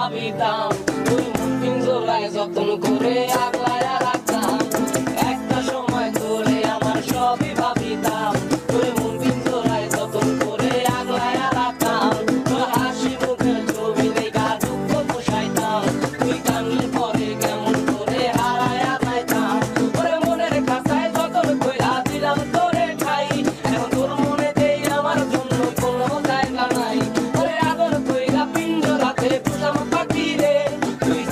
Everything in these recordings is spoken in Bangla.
সবই দাম। দুই মুখ পিঞ্জরায় যত্ন করে আগলায় Sweet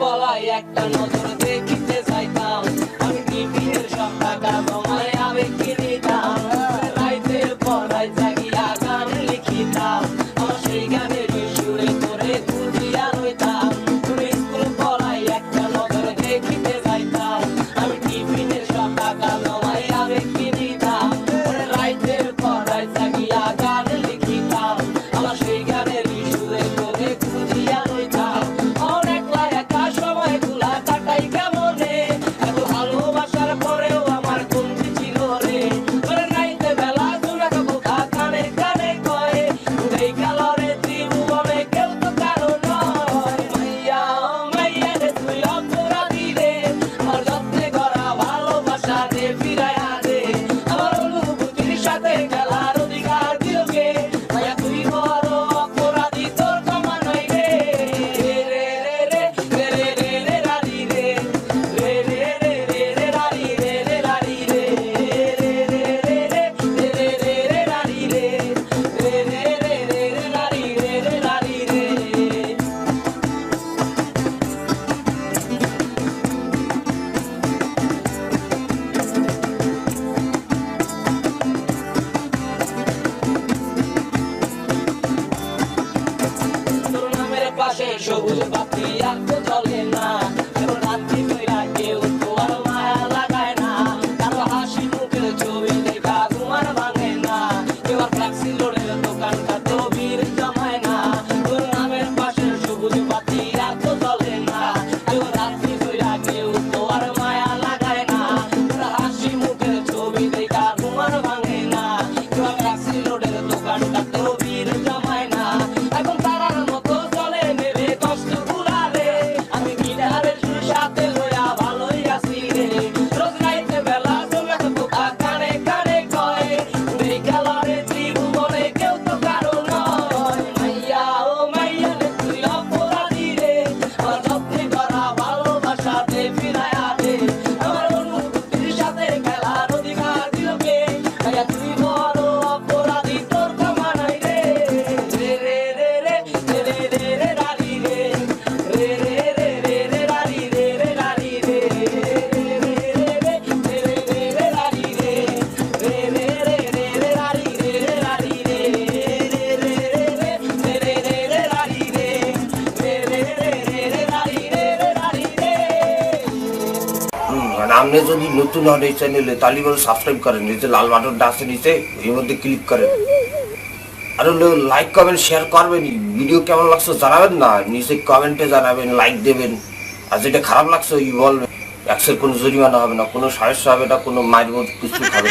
গলায় একটা নজর দেখিতে চাইতাম। আমি টিভির সব টাকা জমায় আমি কিনিতাম রাইতের পর রাইত jogo do papel. আপনি যদি নতুন হন এই চ্যানেলে তাহলে সাবস্ক্রাইব করেন। এই যে লাল বাটনটা আছে নিচে, এর মধ্যে ক্লিক করেন। আর লাইক কমেন্ট শেয়ার করবেন। ভিডিও কেমন লাগছে জানাবেন না? নিজে কমেন্টে জানাবেন লাইক দেবেন। আর যেটা খারাপ লাগছে, ওই বলবেন। একশোর কোনো জরিমানা হবে না, কোনো সমস্যা হবে না, কোনো মায়ের মতো কিছু খাবে